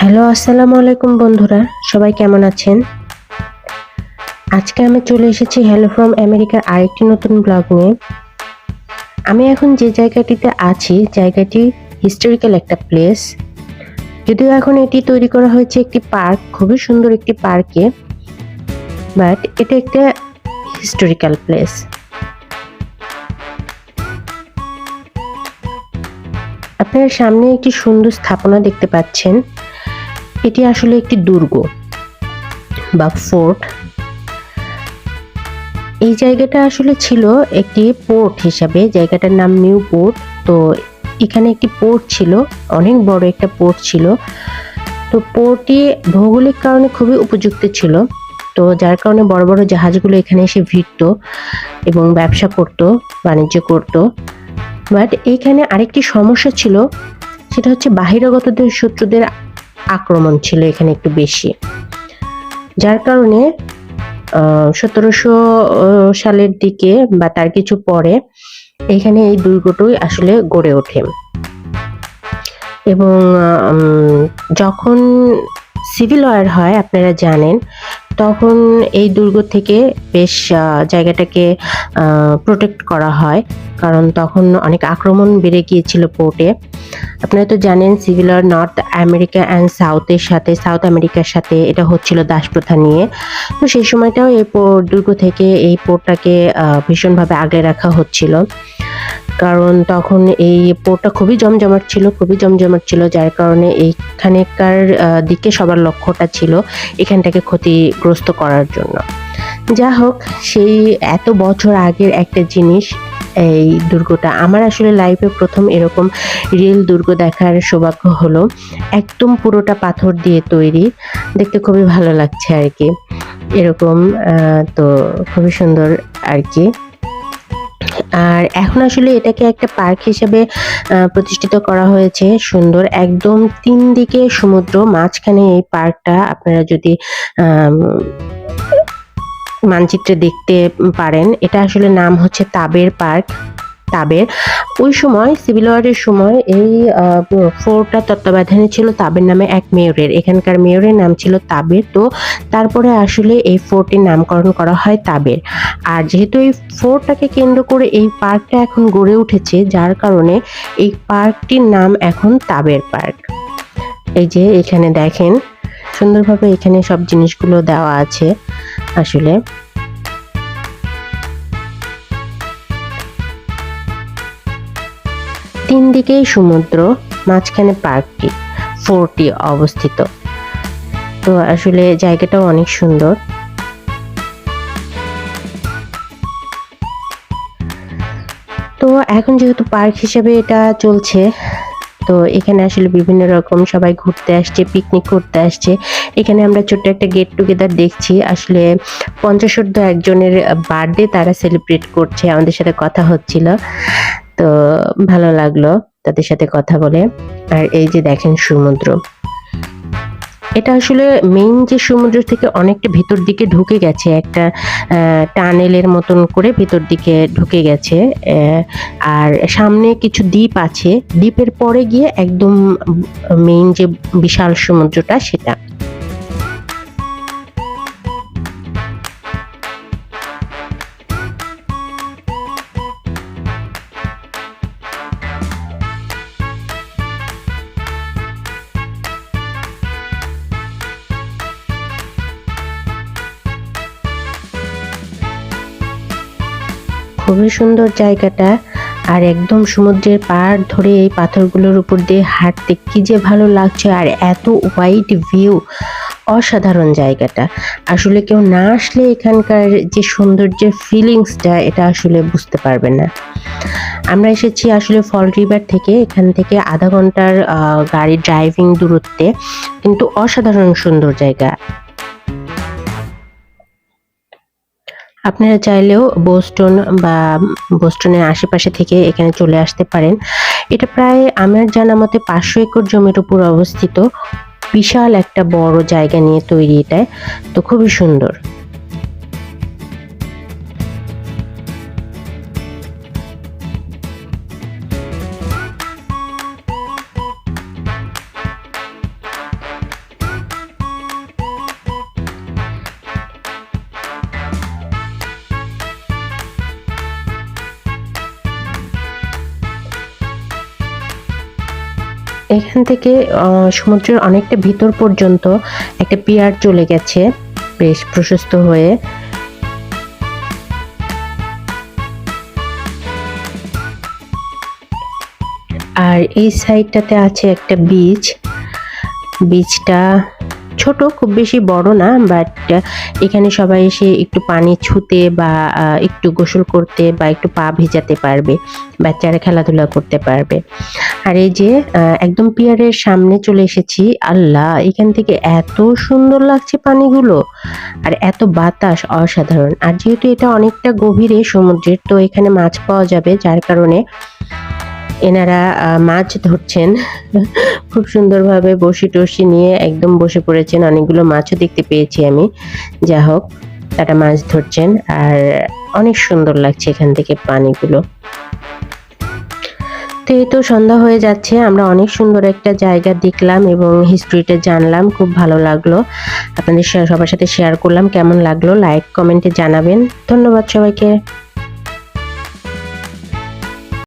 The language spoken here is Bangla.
হ্যালো, আসসালামু আলাইকুম বন্ধুরা, সবাই কেমন আছেন? আজকে আমি চলে এসেছি হ্যালো ফ্রম আমেরিকার আরেকটি নতুন ব্লগ নিয়ে। আমি এখন যে জায়গাটিতে আছি, জায়গাটি হিস্টোরিক্যাল একটা প্লেস যদিও এখন এটি তৈরি করা হয়েছে একটি পার্ক খুবই সুন্দর একটি পার্কে বাট এটা একটা হিস্টোরিক্যাল প্লেস আপনার সামনে একটি সুন্দর স্থাপনা দেখতে পাচ্ছেন। এটি আসলে একটি দুর্গ বা ফোর্ট। এই জায়গাটা আসলে ছিল একটি পোর্ট হিসাবে, জায়গাটার নাম নিউ পোর্ট। তো এখানে একটি পোর্ট ছিল, অনেক বড় একটা পোর্ট ছিল। তো পোর্টটি ভৌগোলিক কারণে খুবই উপযুক্ত ছিল। তো যার কারণে বড় বড় জাহাজগুলো এখানে এসে ভিড়ত এবং ব্যবসা করত, বাণিজ্য করত। বাট এইখানে আরেকটি সমস্যা ছিল, সেটা হচ্ছে বাহিরাগতদের, শত্রুদের আক্রমণ ছিল এখানে একটু বেশি। যার কারণে সতেরোশো সালের দিকে বা তার কিছু পরে এখানে এই দুর্গটি আসলে গড়ে ওঠে। এবং যখন সিভিল ওয়ার হয়, আপনারা জানেন, তখন এই দুর্গ থেকে বেশ জায়গাটাকে প্রোটেক্ট করা হয়। কারণ তখন অনেক আক্রমণ বেড়ে গিয়েছিল পোর্টে আপনারা তো জানেন civil war north America and সাউথের সাথে সাউথ আমেরিকার সাথে এটা হচ্ছিল দাসপ্রথা নিয়ে। তো সেই সময়টাও এই পোর্ট দুর্গ থেকে এই পোর্টটাকে ভীষণভাবে আগলে রাখা হচ্ছিল। কারণ তখন এই পোর্টটা খুবই জমজমাট ছিল, খুবই জমজমাট ছিল, যার কারণে এইখানেকার দিকে সবার লক্ষ্যটা ছিল এখানটাকে ক্ষতিগ্রস্ত করার জন্য। যা হোক, সেই এত বছর আগের একটা জিনিস, এই দুর্গটা। আমার আসলে লাইফে প্রথম এরকম রিয়েল দুর্গ দেখার সৌভাগ্য হলো, একদম পুরোটা পাথর দিয়ে তৈরি। দেখতে খুবই ভালো লাগছে আর কি। এরকম তো খুবই সুন্দর আর কি। আর এখন আসলে এটাকে একটা পার্ক হিসেবে প্রতিষ্ঠিত করা হয়েছে। সুন্দর, একদম তিন দিকে সমুদ্র, মাঝখানে এই পার্কটা আপনারা যদি মানচিত্রে দেখতে পারেন। এটা আসলে নাম হচ্ছে তাবের পার্ক। তাবের। ওই সময়, সিভিল ওয়ারের সময় এই ফোর্টটা তত্ত্বাবধানে ছিল তাবের নামে এক মেয়রের। এখানকার মেয়রের নাম ছিল তাবের। তো তারপরে আসলে এই ফোর্টের নামকরণ করা হয় তাবের। আর যেহেতু এই ফোর্টটাকে কেন্দ্র করে এই পার্কটা এখন গড়ে উঠেছে, যার কারণে এই পার্কটির নাম এখন তাবের পার্ক। এই যে এখানে দেখেন, সুন্দরভাবে এখানে সব জিনিসগুলো দেওয়া আছে। আসলে। তিন দিকেই সমুদ্র, মাঝখানে পার্কটি ফোর্টটি অবস্থিত। তো আসলে জায়গাটাও অনেক সুন্দর। তো এখন যেহেতু পার্ক হিসেবে এটা চলছে তো এখানে আসলে বিভিন্ন রকম সবাই ঘুরতে আসছে পিকনিক করতে আসছে। এখানে আমরা ছোট্ট একটা গেট টুগেদার দেখছি। আসলে পঞ্চাশোর্ধ একজনের বার্থডে তারা সেলিব্রেট করছে, আমাদের সাথে কথা হচ্ছিল। তো ভালো লাগল তাদের সাথে কথা বলে। আর এই যে দেখেন সমুদ্র এটা আসলে মেইন যে সমুদ্র থেকে অনেকটা ভেতর দিকে ঢুকে গেছে, একটা টানেলের মতন করে ভেতর দিকে ঢুকে গেছে আর সামনে কিছু দ্বীপ আছে, দ্বীপের পরে গিয়ে একদম মেইন যে বিশাল সমুদ্রটা সেটা। খুবই সুন্দর জায়গাটা আর একদম সমুদ্রের পাড় ধরে এই পাথরগুলোর উপর দিয়ে হাঁটতে কি যে ভালো লাগছে আর এত হোয়াইট ভিউ অসাধারণ জায়গাটা। আসলে কেউ না আসলে এখানকার যে সৌন্দর্যের ফিলিংসটা এটা আসলে বুঝতে পারবে না। আমরা এসেছি আসলে ফল রিভার থেকে, এখান থেকে আধা ঘণ্টার গাড়ি ড্রাইভিং দূরত্বে। কিন্তু অসাধারণ সুন্দর জায়গা। আপনারা চাইলেও বোস্টন বা বোস্টনের আশেপাশে থেকে এখানে চলে আসতে পারেন। এটা প্রায় আমার জানা মতে পাঁচশো একর জমির উপর অবস্থিত। বিশাল একটা বড় জায়গা নিয়ে তৈরি এটায়। তো খুবই সুন্দর। এখান থেকে সমুদ্রের অনেকটা ভিতর পর্যন্ত একটা পিয়ার চলে গেছে। বেশ প্রশস্ত হয়ে। আর এই সাইডটাতে আছে একটা বিচ বিচটা ছোট, খুব বেশি বড় না বাট এখানে সবাই এসে একটু পানি ছুতে বা একটু গোসল করতে বা একটু পা ভেজাতে পারবে, বাচ্চারা খেলাধুলা করতে পারবে। আর এই যে একদম পিয়ারের সামনে চলে এসেছি, আল্লাহ, এখান থেকে এত সুন্দর লাগছে পানিগুলো, আর এত বাতাস, অসাধারণ। আর যেহেতু এটা অনেকটা গভীরে সমুদ্রের, তো এখানে মাছ পাওয়া যাবে, যার কারণে এনারা মাছ ধরছেন। খুব সুন্দরভাবে বসি টসি নিয়ে একদম বসে পড়েছেন। অনেকগুলো মাছও দেখতে পেয়েছি আমি। যা হোক, তারা মাছ ধরছেন আর অনেক সুন্দর লাগছে এখান থেকে পানিগুলো। তো এই তো সন্ধ্যা হয়ে যাচ্ছে, আমরা অনেক সুন্দর একটা জায়গা দেখলাম এবং হিস্ট্রিটা জানলাম, খুব ভালো লাগল। আপনাদের সবার সাথে শেয়ার করলাম, কেমন লাগল? লাইক কমেন্টে জানাবেন। ধন্যবাদ সবাইকে।